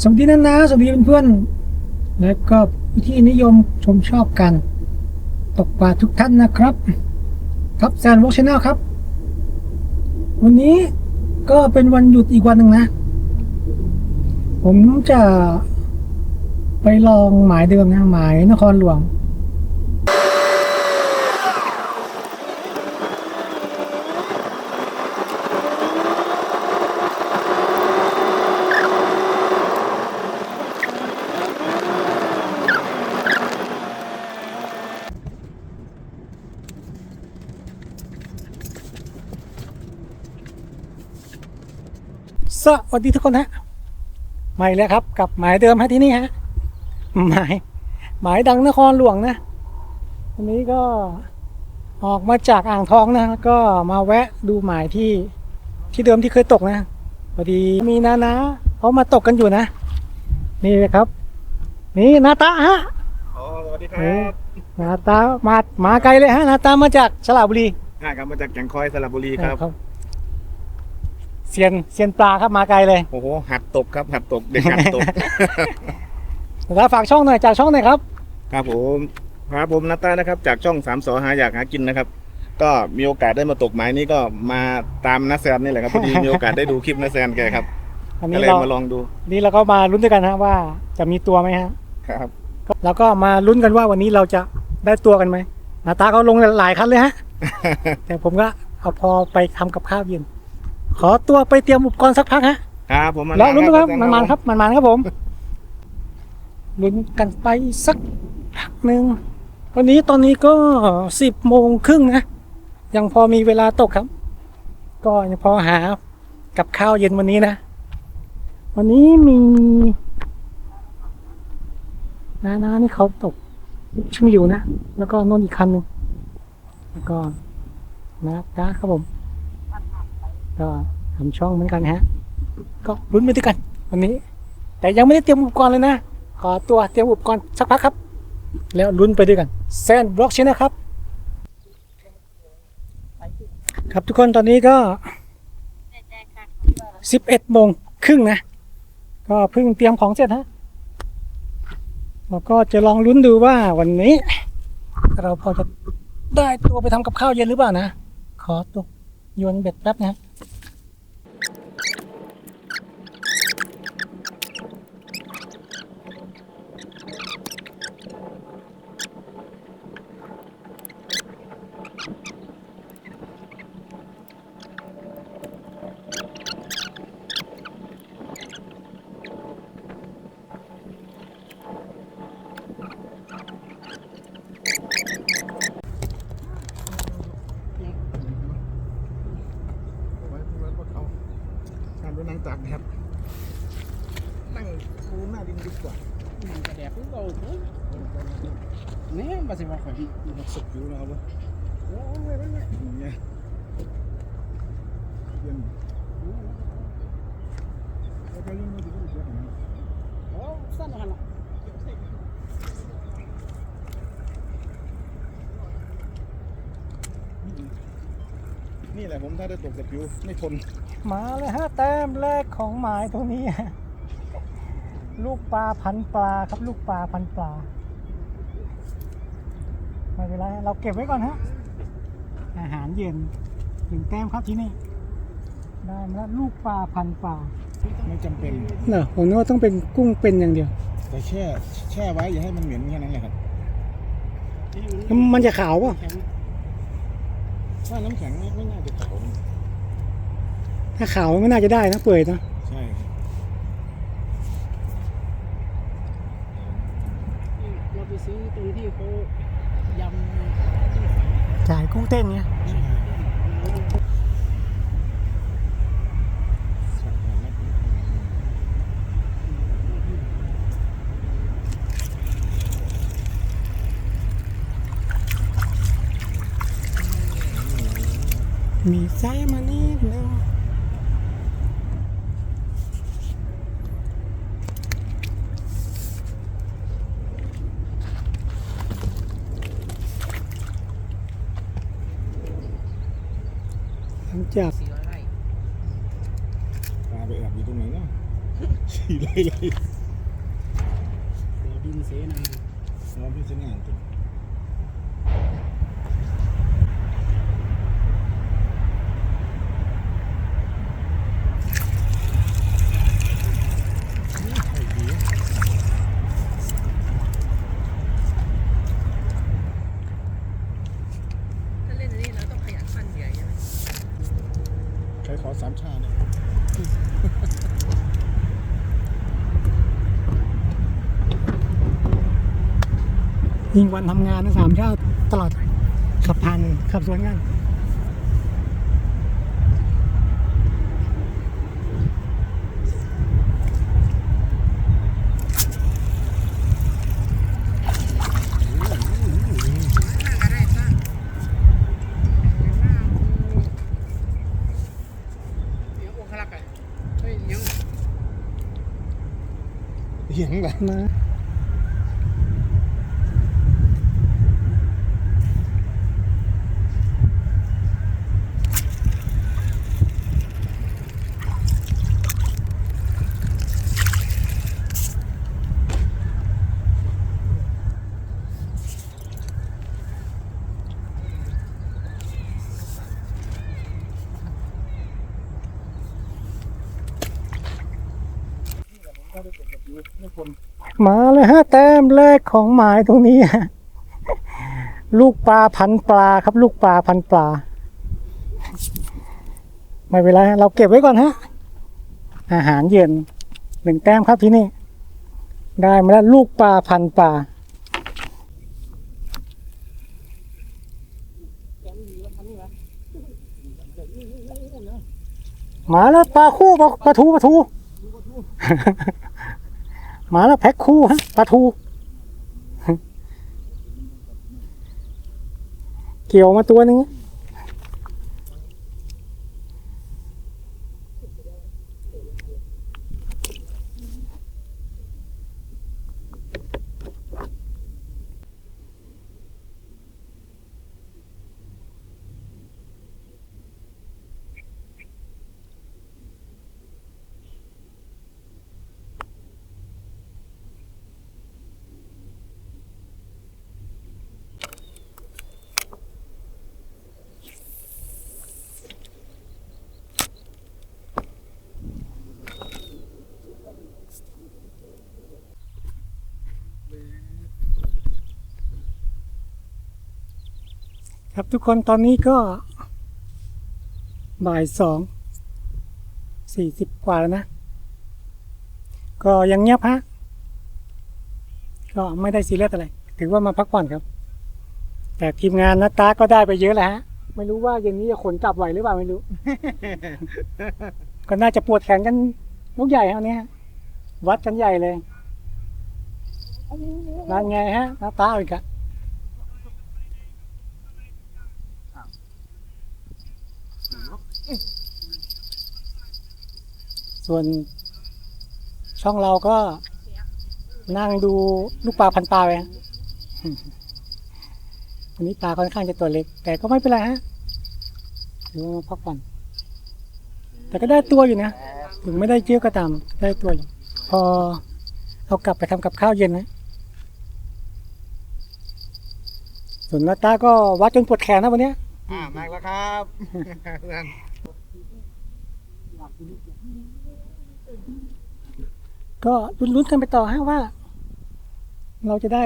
สวัสดีนะนะสวัสดีเพื่อนๆและก็ผู้ที่นิยมชมชอบกัน ตกปลาทุกท่านนะครับ ครับแซนวอล์กชาแนลครับ วันนี้ก็เป็นวันหยุดอีกวันหนึ่งนะ ผมจะไปลองหมายเดิมนะหมายนครหลวง สวัสดีทุกคนฮะใหม่แล้วครับ กับหมายเดิมฮะที่นี่ฮะหมายหมายดังนครหลวงนะวันนี้ก็ออกมาจากอ่างทองนะแล้วก็มาแวะดูหมายที่ที่เดิมที่เคยตกนะพอดีมีนานะเขามาตกกันอยู่นะ นี่เลยครับ นี่นาตาฮะอ๋อสวัสดีคเอรัอบนาตามามาไกลเลยฮะนาตามาจากสระบุรีอ่ากลับมาจากแก่งคอยสระบุรีครับครับเซียนเซียนปลาครับมาไกลเลยโอ้โหหัดตกครับหัดตกเด็กหัดตกแล้วฝากช่องหน่อยจากช่องหน่อยครับ ครับผมครับผมนัตตานะครับ จากช่องสามสอหาอยากหากินนะครับ ก็มีโอกาสได้มาตกหมายนี้ก็มาตามนัแซนนี่แหละครับพอดีมีโอกาสได้ดูคลิปนัแซนแกครับอันก็นี้เลยเรามาลองดู นี่เราก็มาลุ้นด้วยกันฮะว่าจะมีตัวไหมฮะครับแล้วก็มาลุ้นกันว่าวันนี้เราจะได้ตัวกันไหมหน้าตาเขาลงหลายคันเลยฮะแต่ผมก็เอาพอไปทำกับข้าวเย็น ขอตัวไปเตรียมอุปกรณ์สักพักฮะครับผมแล้วลุ้นด้วยครับแซมันมันๆครับมันมันๆครับผมลุ้นกันไปสักพักหนึ่งวันนี้ตอนนี้ก็สิบโมงครึ่งนะยังพอมีเวลาตกครับ ก็ยังพอหากับข้าวเย็นวันนี้นะ วันนี้มีนานานี่เขาตกชิมอยู่นะ แล้วก็นนท์อีกคันหนึ่งแล้วก็นะนะครับผมก็ ทำช่องเหมือนกันฮะ ก็ลุ้นไปด้วยกัน วันนี้ แต่ยังไม่ได้เตรียมอุปกรณ์เลยนะ ขอตัวเตรียมอุปกรณ์สักพักครับ แล้วลุ้นไปด้วยกันแซนบล็อกชนะครับ ครับทุกคนตอนนี้ก็ 11โมงครึ่งนะ ก็เพิ่งเตรียมของเสร็จฮะเราก็จะลองลุ้นดูว่าวันนี้ เราพอจะได้ตัวไปทำกับข้าวเย็นหรือเปล่านะ ขอตัวโยนเบ็ดแป๊บนะฮะ ทำด้วยนั่งตักนะครับ นั่งคูหน้าดินดีกว่า มันกระแดกเรา เนี่ยมาสิว่าข่อยมันสุกอยู่นะครับว่าโอ้ยไม่ไม่อย่างเงี้ยเย็นแล้วก็ยังไม่ถึงจะเสียโอ้สั้นหันอะนี่แหละผมถ้าได้ตกกับผิวไม่ทนมาเลยฮะแต้มแรกของหมายตัวนี้ ลูกปลาพันปลาครับลูกปลาพันปลา ไม่เป็นไรฮะเราเก็บไว้ก่อนฮะ อาหารเย็นหนึ่งแต้มครับที่นี่ ได้มาแล้วลูกปลาพันปลาไม่จำเป็นเนอะผมนึกว่าต้องเป็นกุ้งเป็นอย่างเดียว แต่แช่แช่ไว้อย่าให้มันเหม็นแค่นั้นแหละครับแล้วมันจะขาวป่ะถ้าน้ำแข็งไม่ไม่น่าจะขาวนะถ้าขาวมันไม่น่าจะได้นะเปื่อยนะใช่ครับเราไปซื้อตรงที่เขายจ่าย กุ้งเต้นเงี้ยมีไซมานิดนึงหลังจากำสี่ร้อยไร่ ปลาไปแอบอยู่ตรงไหนเนาะสี่บ่อดินเสนาน้องพี่จะงานตัวถ้าเล่นอันนี้เราต้องขยันฟันเหยื่อใช่ไหมใครขอสามชาเนี่ ยยิงวันทำงานนะสามชาติตลอดขับผ่านขับสวนงานก็ได้ป่ะเดี๋ยวองคลักษ์อะเฮ้ยยังเหียงแบบมา มาเลยฮะแต้มแรกของหมายตรงนี้ ลูกปลาพันปลาครับ ลูกปลาพันปลา ไม่เป็นไรเราเก็บไว้ก่อนฮะ อาหารเย็นหนึ่งแต้มครับที่นี่ ได้มาแล้วลูกปลาพันปลามาแล้วปลาคู่ปลาปลาทูปลาทู มาแล้วแพ็คคู่ฮะปลาทู เกี่ยวมาตัวหนึง ครับทุกคนตอนนี้ก็บ่ายสองสี่สิบกว่าแล้วนะ ก็ยังเงียบฮะก็ไม่ได้ซีเรียสอะไร ถือว่ามาพักผ่อนครับ แต่ทีมงานนะตาก็ได้ไปเยอะแหล้วฮะ ไม่รู้ว่าเย็นนี้จะขนกลับไหวหรือเปล่าไม่รู้ ก็น่าจะปวดแขนกันลูกใหญ่ฮะวันนี้ฮะวัดกันใหญ่เลยนั่นไงฮะน้าตาอาอีกอะ ส่วนช่องเราก็นั่งดูลูกปลาพันปลาไปฮะวันนี้ปลาค่อนข้างจะตัวเล็ก แต่ก็ไม่เป็นไรฮะถือว่ามาพักผ่อนแต่ก็ได้ตัวอยู่นะ ถึงไม่ได้เยอะก็ตามได้ตัวอยู่ พอเอากลับไปทำกับข้าวเย็นนะส่วนนาตาก็วัดจนปวดแขนนะวันเนี้ยอ่ามาแล้วครับ ก็ลุ้นๆกันไปต่อฮะว่า เราจะได้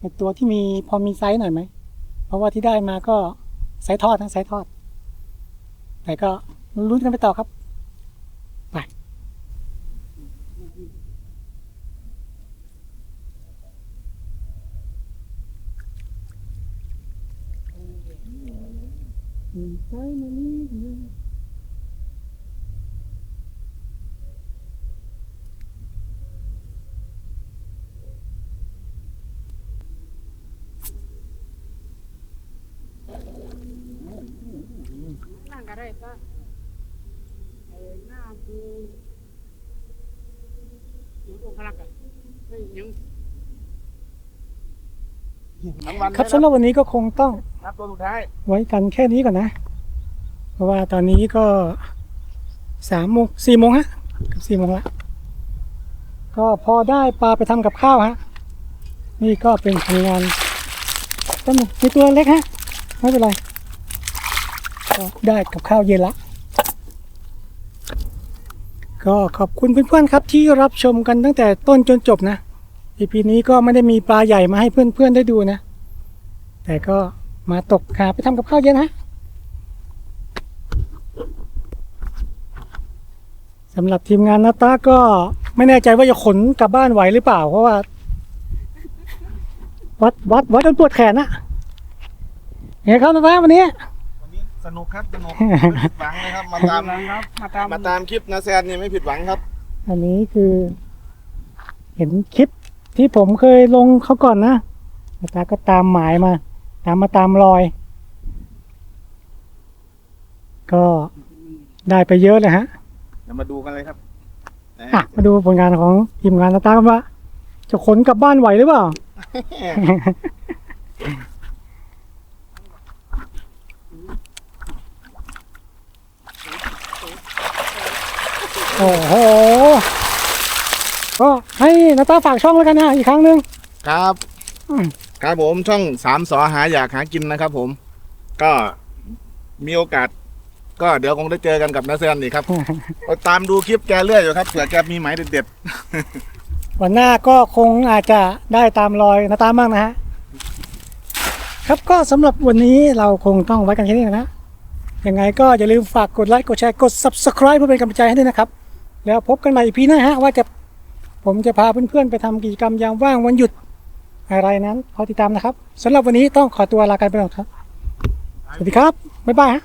ในตัวที่มีพอมีไซส์หน่อยไหม เพราะว่าที่ได้มาก็ไซส์ทอดนะไซส์ทอด แต่ก็ลุ้นกันไปต่อครับไปนั่งก็ได้ป่ะไอ้หน้ากูเดี๋ยวองคลักษ์อะเฮ้ยยัง ทั้งวันครับสำหรับวันนี้ก็คงต้องนับตัวสุดท้ายไว้กันแค่นี้ก่อนนะ เพราะว่าตอนนี้ก็สามโมงสี่โมงฮะเกับสี่โมงละก็พอได้ปลาไปทำกับข้าวฮะ นี่ก็เป็นผลงานต้นงมีตัวเล็กฮะ ไม่เป็นไรก็ ได้กับข้าวเย็นละ ก็ขอบคุณเพื่อนๆครับที่รับชมกันตั้งแต่ต้นจนจบนะ EP นี้ก็ไม่ได้มีปลาใหญ่มาให้เพื่อนๆได้ดูนะ แต่ก็มาตกหาไปทำกับข้าวเย็นฮะสำหรับทีมงานนาตาก็ไม่แน่ใจว่าจะขนกลับบ้านไหวหรือเปล่า เพราะว่า วัดวัดวัดจนปวดแขนอะไงครับนาตาวันนี้ สนุกครับสนุกไม่ผิดหวังนะครับมาตามครับมาตามมาตามคลิปนาแซนนี่ไม่ผิดหวังครับ อันนี้คือ เห็นคลิปที่ผมเคยลงเขาก่อนนะนาตาก็ตามหมายมา ตามมาตามรอย ก็ได้ไปเยอะเลยฮะเดี๋ยวมาดูกันเลยครับอะมาดูผลงานของทีมงานนาตากันว่าจะขนกลับบ้านไหวหรือเปล่า โอ้โห ก็ให้นาตาฝากช่องแล้วกันนะอีกครั้งหนึ่งครับ อืมครับผมช่องสามสอหาอยากหากินนะครับผม ก็มีโอกาส ก็เดี๋ยวคงได้เจอกันกับนาแซนนี่ครับก็ตามดูคลิปแกเรื่อยอยู่ครับเผื่อแกมีหมายเด็ดวันหน้าก็คงอาจจะได้ตามรอยนาตาบ้างนะฮะ ครับก็สำหรับวันนี้เราคงต้องไว้กันแค่นี้นะ ยังไงก็อย่าลืมฝากกดไลค์กดแชร์กด subscribe เพื่อเป็นกำลังใจให้ด้วยนะครับ แล้วพบกันใหม่อีพีหน้าฮะว่าจะผมจะพาเพื่อนๆไปทำกิจกรรมยามว่างวันหยุดอะไรนั้นขอติดตามนะครับสำหรับวันนี้ต้องขอตัวลากันไปก่อนครับ สวัสดีครับ บ๊ายบายฮะ